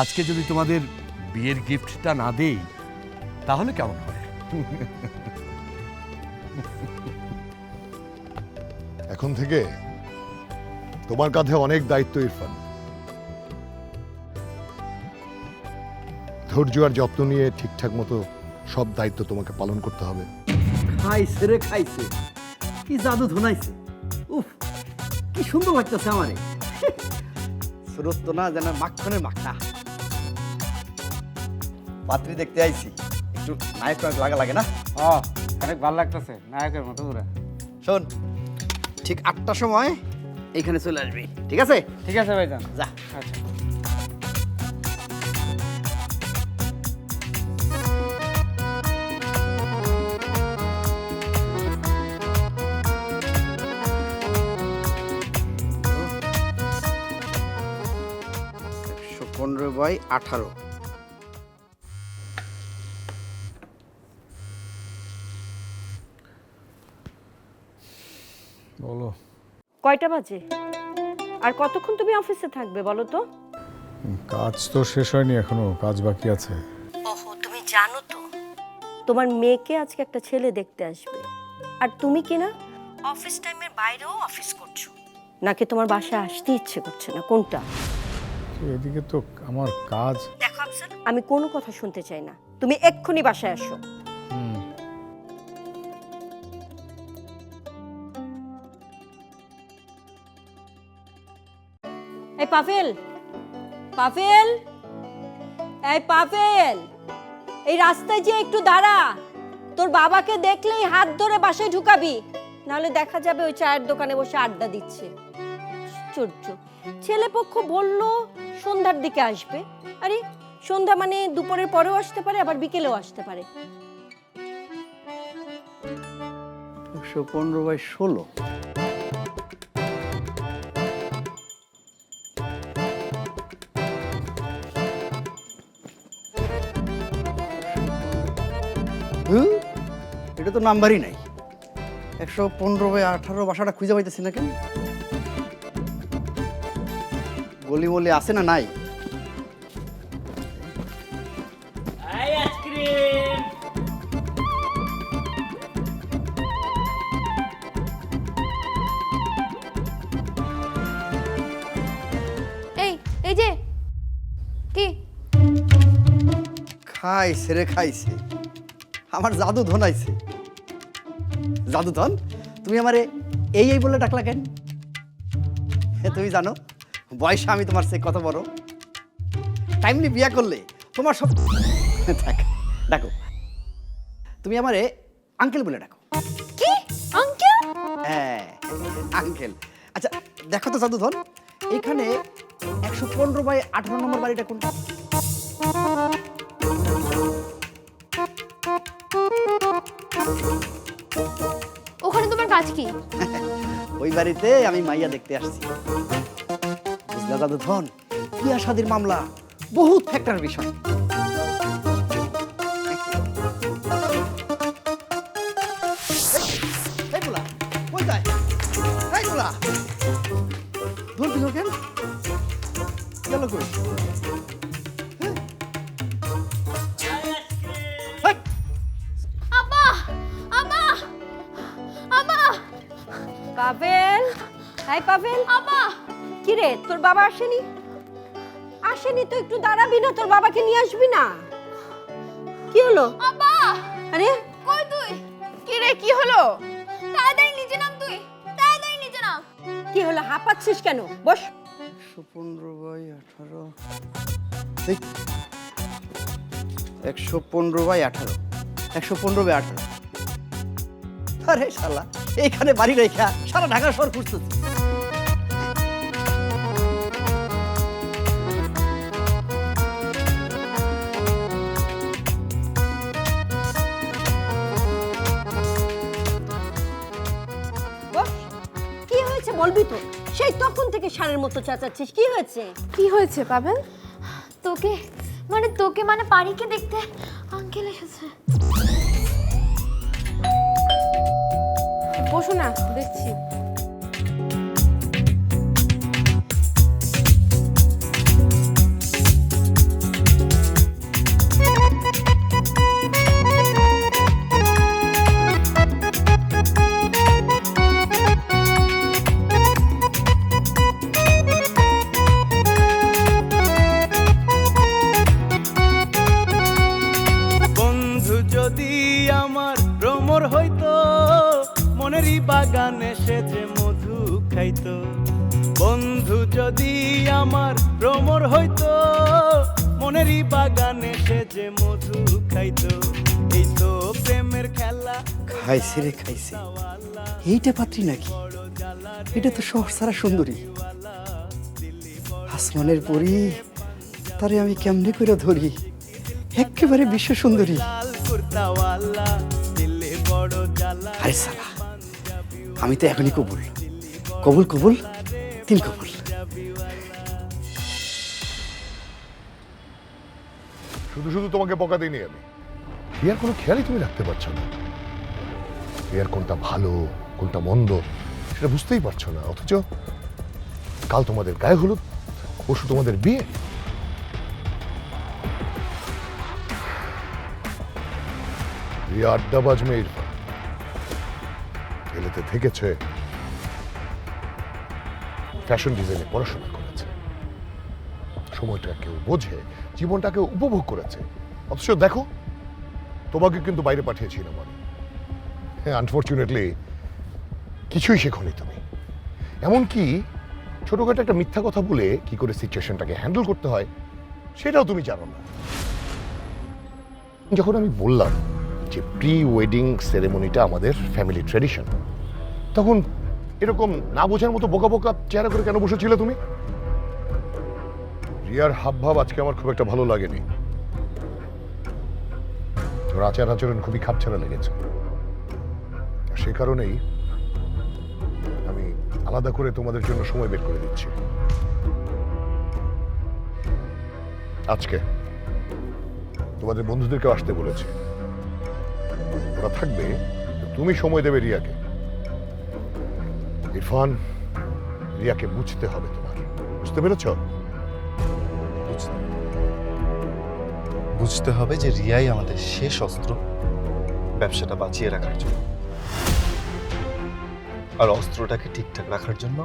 আজকে যদি তোমাদের বিয়ের গিফটটা না দেই তাহলে কেমন হয় এখন থেকে তোমার কাঁধে অনেক দায়িত্ব ইরফান। ধৈর্য আর যত্ন নিয়ে ঠিকঠাক মতো সব দায়িত্ব তোমাকে পালন করতে হবে। খাইছে রে খাইছে। কি জাদু ধুনাইছে। উফ কি সুন্দর লাগতেছে আমারে। স্রোত তো না যেন মাখনের মাখা পাত্রী দেখতে আইছি। একটু নায়ক নায়ক লাগা লাগে না? ও অনেক ভালো লাগতেছে নায়কের মতো পুরা। শোন ঠিক আটটার সময় এইখানে চলে আসবি ঠিক আছে? ঠিক আছে ভাইজান। যা। আচ্ছা। পনেরো বাই আঠারো। বলো। কয়টা বাজে? আর কতক্ষণ তুমি অফিসে থাকবে বলো তো? কাজ তো শেষ হয়নি এখনও কাজ বাকি আছে। ওহো তুমি জানো তো। তোমার মেয়েকে আজকে একটা ছেলে দেখতে আসবে। আর তুমি কি না? অফিস টাইমের বাইরেও অফিস করছ। নাকি তোমার বাসায় আসতে ইচ্ছে করছে না? কোনটা? এদিকে তো আমার কাজ। দেখো আফসান। আমি কোনো কথা শুনতে চাই না। তুমি এক্ষুনি বাসায় আসো। এই পাফেল পাফেল, এই পাফেল। এই রাস্তায় যে একটু দাঁড়া, তোর বাবাকে দেখলেই হাত ধরে বাসায় ঢুকাবি। নাহলে দেখা যাবে ওই চায়ের দোকানে বসে আড্ডা দিচ্ছে। আশ্চর্য। ছেলেপক্ষ বলল, সন্ধ্যার দিকে আসবে। আরে, সন্ধ্যা মানে দুপুরের পরেও আসতে পারে, আবার বিকেলেও আসতে পারে। একশো পনেরো বাই ষোলো। হুঁ, এটা তো নাম্বারই নাই। একশো পনেরো বাই আঠারো বাসাটা খুঁজে পাইতেছি না কেন? গলি বলি আছে না নাই? এই এই যে! কি? খাইছে রে খাইছে। আমার জাদু ধন আইছে। জাদু ধন? তুমি আমারে এই এই বলে ডাকলা কেন? তুমি জানো বয়সে আমি তোমার সে কত বড়। টাইমলি বিয়া করলে তোমার সব থাক ডাকো। তুমি আমারে আঙ্কেল বলে ডাকো। কি? আঙ্কেল হ্যাঁ আঙ্কেল আচ্ছা দেখো তো জাদু ধন এখানে একশো পনেরো বাই আঠারো নম্বর বাড়িটা কোনটা? কাজ কি? ওই বাড়িতে আমি মাইয়া দেখতে আসছি। বুঝলা দাদু ধন বিয়া শাদির মামলা, বহুত ফ্যাক্টর বিষয়। বাবা আসেনি? আসেনি তো একটু দাঁড়াবি না তোর বাবাকে নিয়ে আসবি না। কি হলো? আব্বা! আরে? কই তুই? কি রে কি হলো? তাড়াতাড়ি নিচে নাম তুই। তাড়াতাড়ি নিচে নাম। কি হলো হাঁপাচ্ছিস কেন? বস। একশো পনেরো বাই আঠারো। একশো পনেরো বাই আঠারো। একশো পনেরো বাই আঠারো। আরে শালা এইখানে বাড়ি রেখা সারা ঢাকা শহর খুঁজতেছি। বলবি তো? সেই তখন থেকে সারের মতো চাচাচ্ছিস কি হয়েছে? কি হয়েছে পাবেল তোকে মানে তোকে মানে পারিকে দেখতে আঙ্কেল এসেছে। বসো না দেখছি। খাইছে রে খাইছে। এইটা পাত্রী নাকি? এটা তো শহর সারা সুন্দরী। আসমানের পরি, তারে আমি কেমনে করে ধরি? একেবারে বিশ্ব সুন্দরী। আরে সালা, আমি তো এখনই কবুল। কবুল কবুল, তিন কবুল। শুধু শুধু তোমাকে বকা দিইনি আমি। রিয়ার কোনো খেয়ালই তুমি রাখতে পারছ না। রিয়ার কোনটা ভালো, কোনটা মন্দ, সেটা বুঝতেই পারছ না। অথচ কাল তোমাদের গায়ে হলুদ, পরশু তোমাদের বিয়ে। রিয়া আড্ডাবাজ মেয়ে ইরফান এলেতে থেকেছে। ফ্যাশন ডিজাইনে পড়াশোনা করেছে। সময়টা কেউ বোঝে জীবনটাকে উপভোগ করেছে। অথচ দেখো, তোমাকে কিন্তু বাইরে পাঠিয়েছিলাম আমি হ্যাঁ আনফর্চুনেটলি কিছুই শেখনি তুমি। এমনকি ছোটখাটো একটা মিথ্যা কথা বলে কি করে সিচুয়েশনটাকে হ্যান্ডেল করতে হয়, সেটাও তুমি জানো না। যখন আমি বললাম যে প্রি ওয়েডিং সেরেমনিটা আমাদের ফ্যামিলি ট্রেডিশন তখন এরকম না বোঝার মতো বোকা বোকা চেহারা করে কেন বসেছিলে তুমি? রিয়ার হাবভাব আজকে আমার খুব একটা ভালো লাগেনি। ওর আচার আচরণ খুবই খাপছাড়া লেগেছে। সে কারণেই আমি আলাদা করে তোমাদের জন্য সময় বের করে দিচ্ছি। আজকে তোমাদের বন্ধুদেরকে আসতে বলেছি। ওরা থাকবে, তুমি সময় দেবে রিয়াকে। ইরফান, রিয়াকে বুঝতে হবে তোমার। বুঝতে পেরেছ? বুঝতে হবে যে রিয়াই আমাদের শেষ অস্ত্র ব্যবসাটা বাঁচিয়ে রাখার জন্য। আর অস্ত্রটাকে ঠিকঠাক রাখার জন্য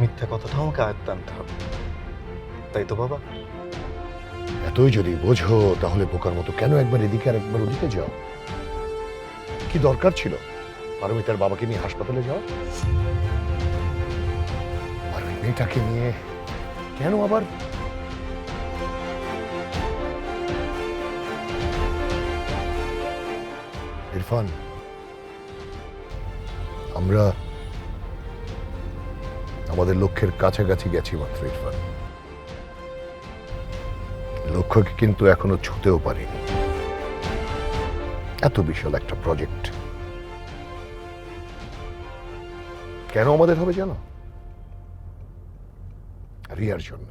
মিথ্যা কথাটা আমাকে আয়ত্তে আনতে হবে। তাই তো বাবা? এতই যদি বোঝো, তাহলে বোকার মতো কেন একবার এদিকে আর একবার ওদিকে যাও? কি দরকার ছিল? পারমিতার বাবাকে নিয়ে হাসপাতালে যাও আর ওই মেয়েটাকে নিয়ে কেন আবার? ইরফান, আমরা আমাদের লক্ষ্যের কাছাকাছি গেছি মাত্র ইরফান। লক্ষ্যকে কিন্তু এখনও ছুতেও পারিনি। এত বিশাল একটা প্রজেক্ট কেন আমাদের হবে জানো? রিয়ার জন্য।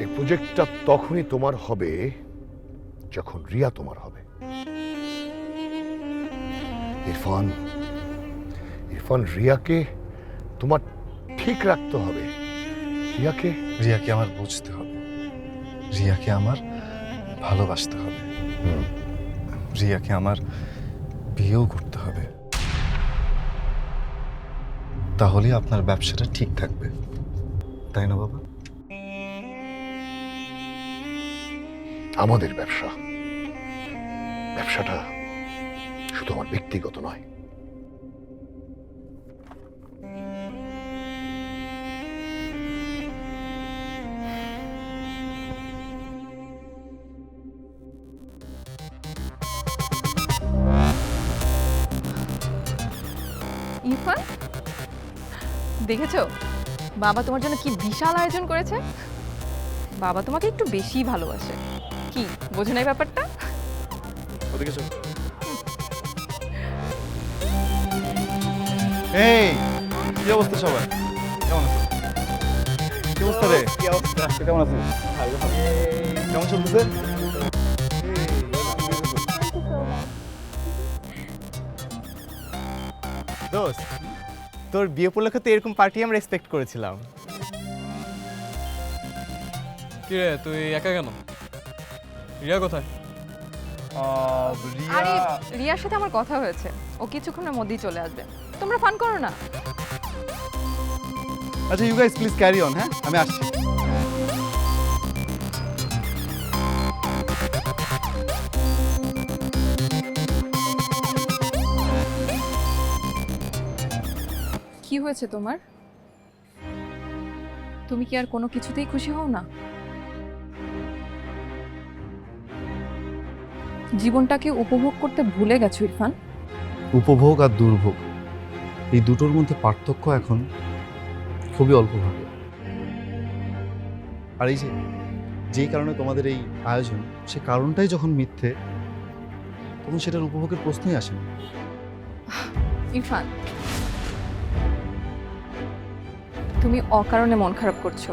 এই প্রজেক্টটা তখনই তোমার হবে যখন রিয়া তোমার হবে। ইরফান ইরফান রিয়াকে তোমার ঠিক রাখতে হবে। রিয়াকে? রিয়াকে আমার বুঝতে হবে। রিয়াকে আমার ভালোবাসতে হবে। রিয়াকে আমার বিয়েও করতে হবে। তাহলে আপনার ব্যবসাটা ঠিক থাকবে। তাই না বাবা? আমাদের ব্যবসা। ব্যবসাটা শুধু আমার ব্যক্তিগত নয়। দেখেছ? বাবা তোমার জন্য কি বিশাল আয়োজন করেছে? বাবা তোমাকে একটু বেশিই ভালোবাসে। কি? বোঝো না ব্যাপারটা? ওদিকে চল। এই কি অবস্থা সবার? কেমন আছো? কি অবস্থা রে? কি অবস্থা? কেমন আছিস কেমন চলতেছে? দোস্ত তোর বিয়ে উপলক্ষে তো এরকম পার্টি আমরা এক্সপেক্ট করেছিলাম। কি রে তুই একা কেন? রিয়া কোথায়? আরে রিয়ার সাথে আমার কথা হয়েছে। ও কিছুক্ষণের মধ্যেই চলে আসবে। তোমরা ফান করো না। আচ্ছা you guys please carry on হ্যাঁ? আমি আসছি। হয়েছে তোমার? তুমি কি আর কোনো কিছুতেই খুশি হও না? জীবনটাকে উপভোগ করতে ভুলে গেছো ইরফান? উপভোগ আর দুর্ভোগ এই দুটোর মধ্যে পার্থক্য এখন খুবই অল্প ভাবে আর এই যে যেই কারণে তোমাদের এই আয়োজন সে কারণটাই যখন মিথ্যে তখন সেটার উপভোগের প্রশ্নই আসে না। ইরফান তুমি অকারণে মন খারাপ করছ।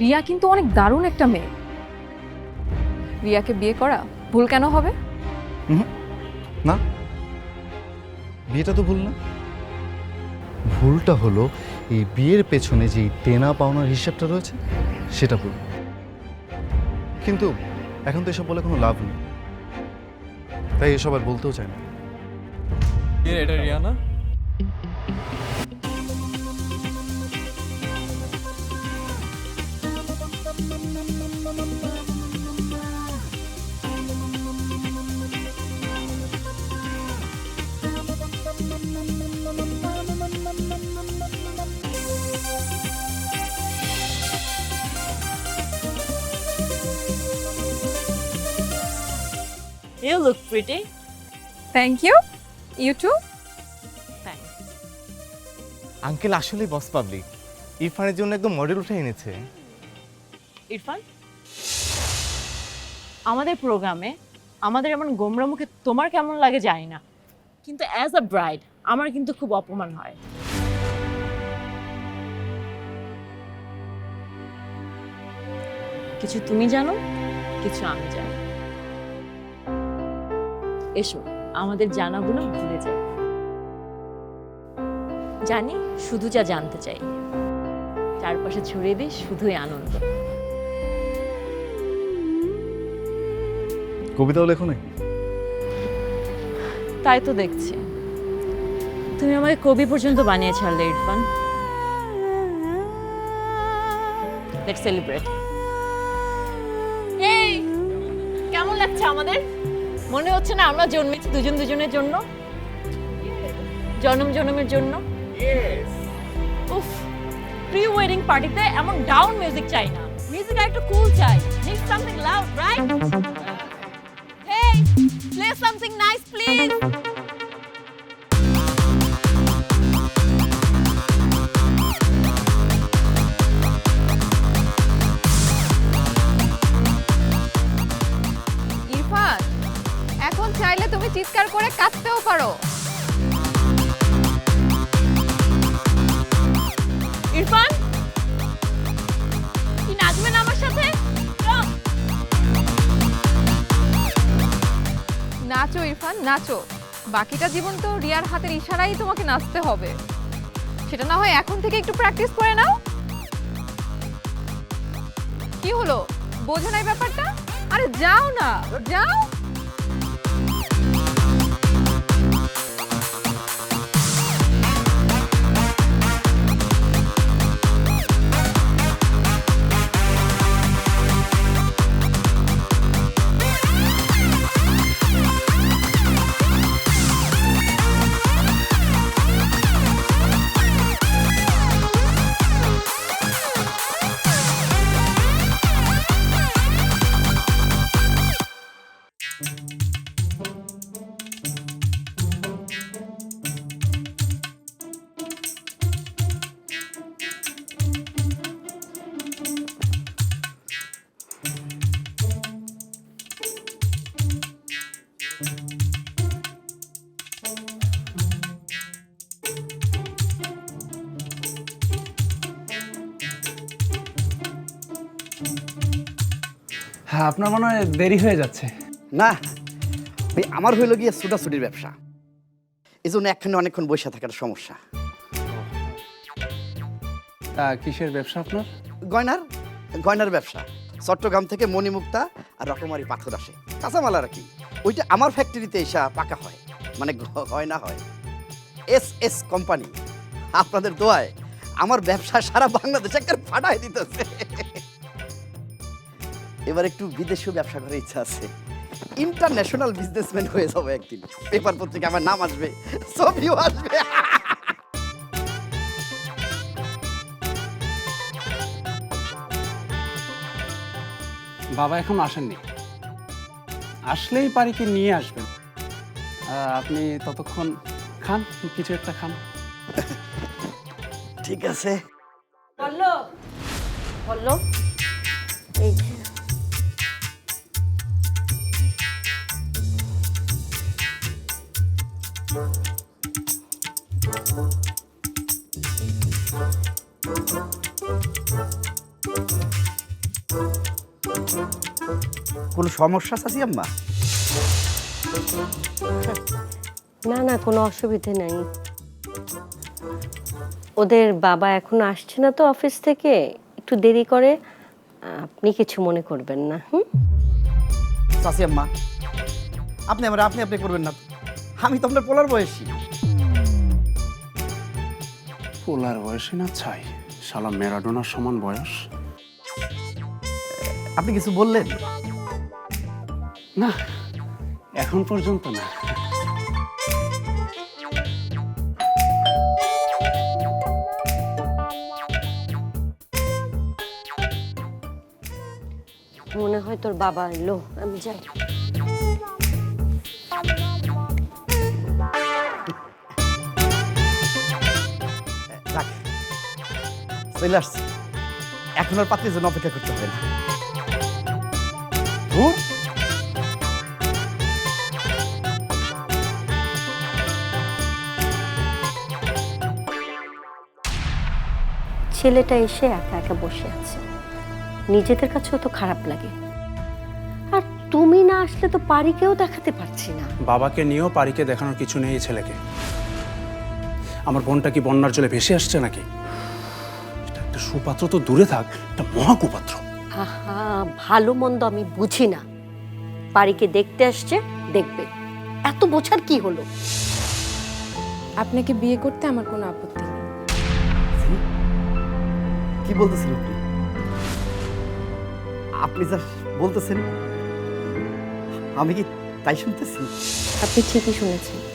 রিয়া কিন্তু অনেক দারুণ একটা মেয়ে। রিয়াকে বিয়ে করা ভুল কেন হবে? না। বিয়েটা তো ভুল না। ভুলটা হলো এই বিয়ের পেছনে যে দেনা পাওনার হিসাবটা রয়েছে সেটা ভুল। কিন্তু এখন তো এসব বলে কোনো লাভ নেই। তাই এসব আর বলতেও চায় না। এটা রিয়া এটা You look pretty. Thank you you too Thanks. Uncle আসলেই বস পাবলিক ইরফানের জন্য একদম মডেল উঠে এনেছে। ইরফান? আমাদের প্রোগ্রামে আমাদের এমন গোমরা মুখে তোমার কেমন লাগে জানি না। কিন্তু অ্যাজ আ ব্রাইড আমার কিন্তু খুব অপমান হয়। কিছু তুমি জানো কিছু আমি জানি। এসো আমাদের জানাগুলো ভুলে যাই। জানি শুধু যা জানতে চাই। চারপাশে ছড়িয়ে দিই শুধুই আনন্দ। কবিতাও লেখো নাকি? তাই তো দেখছি। তুমি আমাকে কবি পর্যন্ত বানিয়ে ছাড়লে ইরফান। লেটস সেলিব্রেট এই কেমন লাগছে আমাদের? মনে হচ্ছে না আমরা জন্মেছি দুজন দুজনের জন্য? জনম জনমের জন্য? উফ প্রি ওয়েডিং পার্টিতে এমন ডাউন মিউজিক চাই না। মিউজিক একটু কুল চাই। Need something loud right hey play something nice please চিৎকার করে কাঁদতেও পারো। ইরফান? কি নাচবেন আমার সাথে? নাচো ইরফান, নাচো। বাকিটা জীবন তো রিয়ার হাতের ইশারাই তোমাকে নাচতে হবে। সেটা না হয় এখন থেকে একটু প্র্যাকটিস করে নাও। কি হলো? বোঝো না ব্যাপারটা? আরে যাও না, যাও। হ্যাঁ আপনার মনে হয় দেরি হয়ে যাচ্ছে। না ওই আমার হইল গিয়ে ছুটাছুটির ব্যবসা। এই জন্য একখানে অনেকক্ষণ বসে থাকার সমস্যা। তা কিসের ব্যবসা আপনার? গয়নার গয়নার ব্যবসা। চট্টগ্রাম থেকে মণিমুক্তা আর রকমারি পাথর আসে। কাঁচামাল আর কি। ওইটা আমার ফ্যাক্টরিতে এসা পাকা হয়। মানে হয় না হয়। এস এস কোম্পানি আপনাদের দোয়ায় আমার ব্যবসা সারা বাংলাদেশ একটা ফাটাই দিতেছে। এবার একটু বিদেশীয় ব্যবসা করার ইচ্ছা আছে। ইন্টারন্যাশনাল বিজনেসম্যান হয়ে যাব একদিন। পেপার পত্রিকা আমার নাম আসবে, ছবিও আসবে। বাবা এখন আসেননি। আসলেই পারিকে নিয়ে আসবেন। আপনি ততক্ষণ খান কিছু একটা খান। ঠিক আছে। বলল বলল এই সমস্যা আছে আম্মা? না না কোনো অসুবিধে নাই। ওদের বাবা এখনও আসছে না তো অফিস থেকে একটু দেরি করে আপনি কিছু মনে করবেন না হুম? চাচি আম্মা আপনি আমার আপনি আপনি করবেন না। আমি তো আপনার পোলার বয়সী। পোলার বয়সী না ছাই? শালা ম্যারাডোনার সমান বয়স। আপনি কিছু বললেন? না এখন পর্যন্ত না। মনে হয় তোর বাবা এলো আমি যাই। যাক চলে আসছি। এখন আর পাত্রের জন্য অপেক্ষা করতে হবে না। ধুর, ছেলেটা এসে একা একা বসে আছে। নিজেদের কাছেও তো খারাপ লাগে। আর তুমি না আসলে তো পারিকেও দেখাতে পারছি না। বাবাকে নিয়েও পারিকে দেখানোর কিছু নেই এই ছেলেকে। আমার বোনটা কি বন্যার জলে ভেসে আসছে নাকি? এটা একটা সুপাত্র তো দূরে থাক একটা মহাকুপাত্র আহা ভালো মন্দ আমি বুঝি না। পারিকে দেখতে আসছে দেখবে। এত বোঝার কি হলো? আপনাকে বিয়ে করতে আমার কোনো আপত্তি কি বলতেছেন আপনি? আপনি যা বলতেছেন আমি কি তাই শুনতেছি? আপনি ঠিকই শুনেছেন।